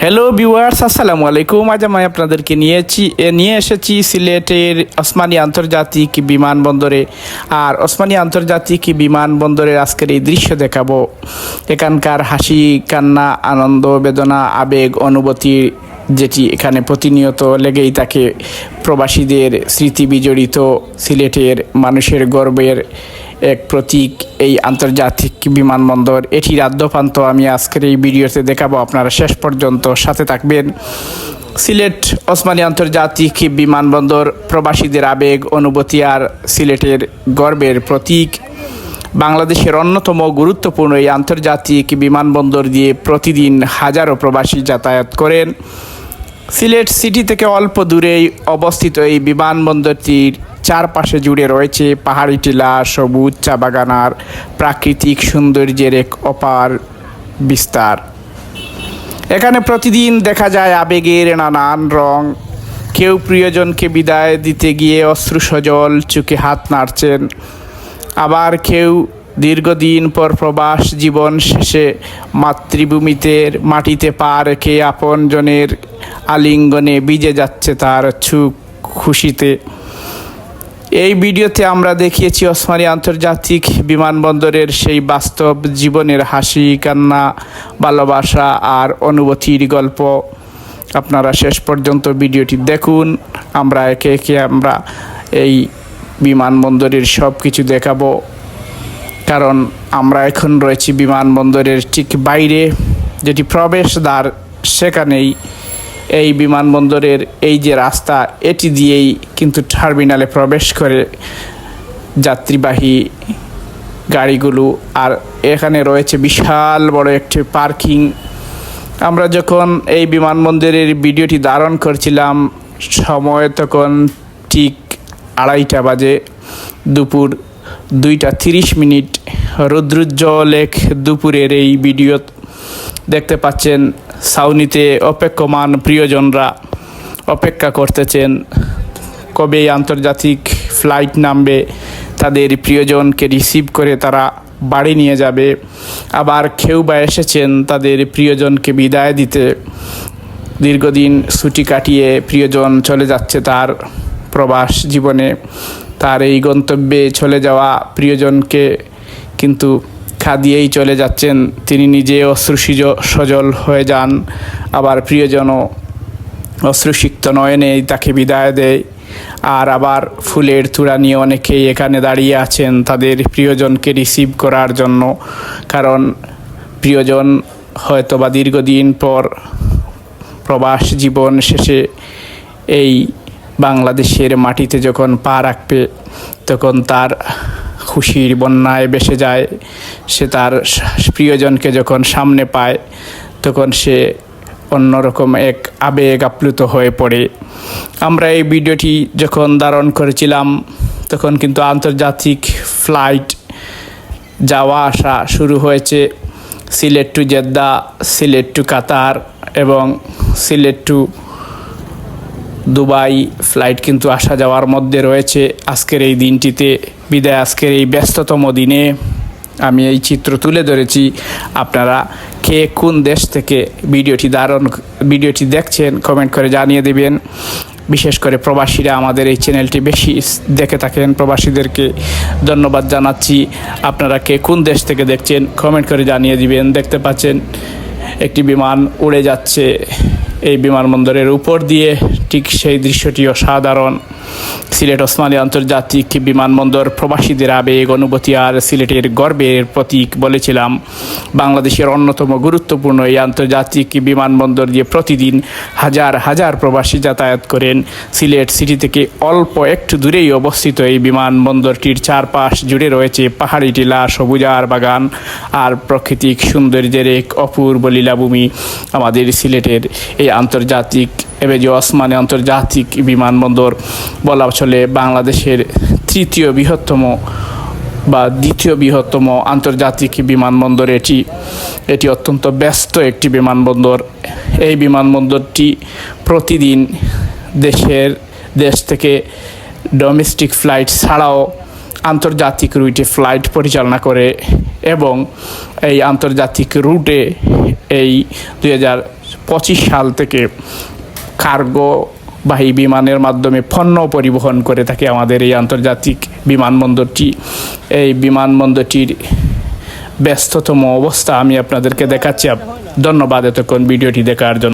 Hello viewers আসসালামু আলাইকুম আজ আমি আপনাদেরকে নিয়েছি এ, নিয়ে এসেছি সিলেটের ওসমানী আন্তর্জাতিক বিমানবন্দরে। আর ওসমানী আন্তর্জাতিক বিমানবন্দরের আজকের এই দৃশ্য দেখাবো। এখানকার হাসি, কান্না, আনন্দ, বেদনা, আবেগ, অনুভূতি যেটি এখানে প্রতিনিয়ত লেগেই থাকে। প্রবাসীদের স্মৃতি বিজড়িত সিলেটের মানুষের গর্বের এক প্রতীক এই আন্তর্জাতিক বিমানবন্দর। এটির আদ্যপান্ত আমি আজকের এই ভিডিওতে দেখাবো আপনারা শেষ পর্যন্ত সাথে থাকবেন। সিলেট ওসমানী আন্তর্জাতিক বিমানবন্দর, প্রবাসীদের আবেগ, অনুভূতি আর সিলেটের গর্বের প্রতীক। বাংলাদেশের অন্যতম গুরুত্বপূর্ণ এই আন্তর্জাতিক বিমানবন্দর দিয়ে প্রতিদিন হাজারো প্রবাসী যাতায়াত করেন। সিলেট সিটি থেকে অল্প দূরেই অবস্থিত এই বিমানবন্দরটির চারপাশে জুড়ে রয়েছে পাহাড়ি টিলা, সবুজ চা বাগান আর প্রাকৃতিক সৌন্দর্যের এক অপার বিস্তার। এখানে প্রতিদিন দেখা যায় আবেগের নানান রং। কেউ প্রিয়জনকে বিদায় দিতে গিয়ে অশ্রু সজল চোখে হাত নাড়ছেন। আবার কেউ দীর্ঘদিন পর প্রবাস জীবন শেষে মাতৃভূমিতে মাটিতে পা রেখে আপনজনের আলিঙ্গনে বিজে যাচ্ছে তার ছুক খুশিতে। এই ভিডিওতে আমরা দেখিয়েছি ওসমানী আন্তর্জাতিক বিমানবন্দরের সেই বাস্তব জীবনের হাসি, কান্না, ভালোবাসা আর অনুভূতির গল্প। আপনারা শেষ পর্যন্ত ভিডিওটি দেখুন। আমরা একে একে আমরা এই বিমানবন্দরের সব কিছু দেখাবো। কারণ আমরা এখন রয়েছি বিমানবন্দরের ঠিক বাইরে, যেটি প্রবেশদ্বার, সেখানেই এই বিমানবন্দরের এই যে রাস্তা, এটি দিয়েই কিন্তু টার্মিনালে প্রবেশ করে যাত্রীবাহী গাড়িগুলো। আর এখানে রয়েছে বিশাল বড় একটি পার্কিং। আমরা যখন এই বিমানবন্দরের ভিডিওটি ধারণ করছিলাম, সময় তখন ঠিক আড়াইটা বাজে, দুপুর দুইটা তিরিশ মিনিট। রৌদ্রোজ্জ্বল এক দুপুরের এই ভিডিও দেখতে পাচ্ছেন সাউনিতে অপেক্ষমান প্রিয়জনরা অপেক্ষা করতেছেন। কবে আন্তর্জাতিক ফ্লাইট নামবে, তাদের প্রিয়জনকে রিসিভ করে তারা বাড়ি নিয়ে যাবে। আবার কেউ বা এসেছেন তাদের প্রিয়জনকে বিদায় দিতে। দীর্ঘদিন ছুটি কাটিয়ে প্রিয়জন চলে যাচ্ছে তার প্রবাস জীবনে। তার এই গন্তব্যে চলে যাওয়া প্রিয়জনকে কিন্তু খাদিয়েই চলে যাচ্ছেন। তিনি নিজে অশ্রুসিজ সজল হয়ে যান। আবার প্রিয়জনও অশ্রুসিক্ত নয়নেই তাকে বিদায় দেয়। আর আবার ফুলের তুড়া নিয়ে অনেকেই এখানে দাঁড়িয়ে আছেন তাদের প্রিয়জনকে রিসিভ করার জন্য। কারণ প্রিয়জন হয়তো বা দীর্ঘদিন পর প্রবাস জীবন শেষে এই বাংলাদেশের মাটিতে যখন পা রাখবে, তখন তার খুশির বন্যায় বেসে যায়, সে তার প্রিয়জনকে যখন সামনে পায়, তখন সে অন্যরকম এক আবেগ আপ্লুত হয়ে পড়ে। আমরা এই ভিডিওটি যখন ধারণ করেছিলাম, তখন কিন্তু আন্তর্জাতিক ফ্লাইট যাওয়া আসা শুরু হয়েছে। Sylhet to Jeddah, Sylhet to Qatar এবং সিলেট টু দুবাই ফ্লাইট কিন্তু আসা যাওয়ার মধ্যে রয়েছে। আজকের এই দিনটিতে বিদায়, আজকের এই ব্যস্ততম দিনে আমি এই চিত্র তুলে ধরেছি। আপনারা কে কোন দেশ থেকে ভিডিওটি ধারণ, ভিডিওটি দেখছেন কমেন্ট করে জানিয়ে দেবেন। বিশেষ করে প্রবাসীরা আমাদের এই চ্যানেলটি বেশি দেখে থাকেন। প্রবাসীদেরকে ধন্যবাদ জানাচ্ছি। আপনারা কে কোন দেশ থেকে দেখছেন কমেন্ট করে জানিয়ে দিবেন। দেখতে পাচ্ছেন, একটি বিমান উড়ে যাচ্ছে। এই বিমানবন্দরের উপর দিয়ে ঠিক সেই দৃশ্যটি অসাধারণ। সিলেট ওসমানী আন্তর্জাতিক বিমানবন্দর প্রবাসীদের আবেগ, অনুভূতি আর সিলেটের গর্বের প্রতীক বলেছিলাম। বাংলাদেশের অন্যতম গুরুত্বপূর্ণ এই আন্তর্জাতিক বিমানবন্দর দিয়ে প্রতিদিন হাজার হাজার প্রবাসী যাতায়াত করেন, সিলেট সিটি থেকে অল্প একটু দূরেই অবস্থিত এই বিমানবন্দরটির চারপাশ জুড়ে রয়েছে পাহাড়ি টিলা সবুজার বাগান আর প্রাকৃতিক সৌন্দর্যের এক অপূর্ব লীলাভূমি। আমাদের সিলেটের এই আন্তর্জাতিক, এবেজি ওসমানী আন্তর্জাতিক বিমানবন্দর বলা চলে বাংলাদেশের তৃতীয় বৃহত্তম বা দ্বিতীয় বৃহত্তম আন্তর্জাতিক বিমানবন্দর এটি। এটি অত্যন্ত ব্যস্ত একটি বিমানবন্দর। এই বিমানবন্দরটি প্রতিদিন দেশের দেশ থেকে ডোমেস্টিক ফ্লাইট ছাড়াও আন্তর্জাতিক রুটে ফ্লাইট পরিচালনা করে এবং এই আন্তর্জাতিক রুটে এই দুই হাজার সাল থেকে কার্গো বাহী বিমানের মাধ্যমে পণ্য পরিবহন করে থাকে আমাদের এই আন্তর্জাতিক বিমানবন্দরটি। এই বিমানবন্দরটির ব্যস্ততম অবস্থা আমি আপনাদেরকে দেখাচ্ছি। ধন্যবাদ এতক্ষণ ভিডিওটি দেখার জন্য।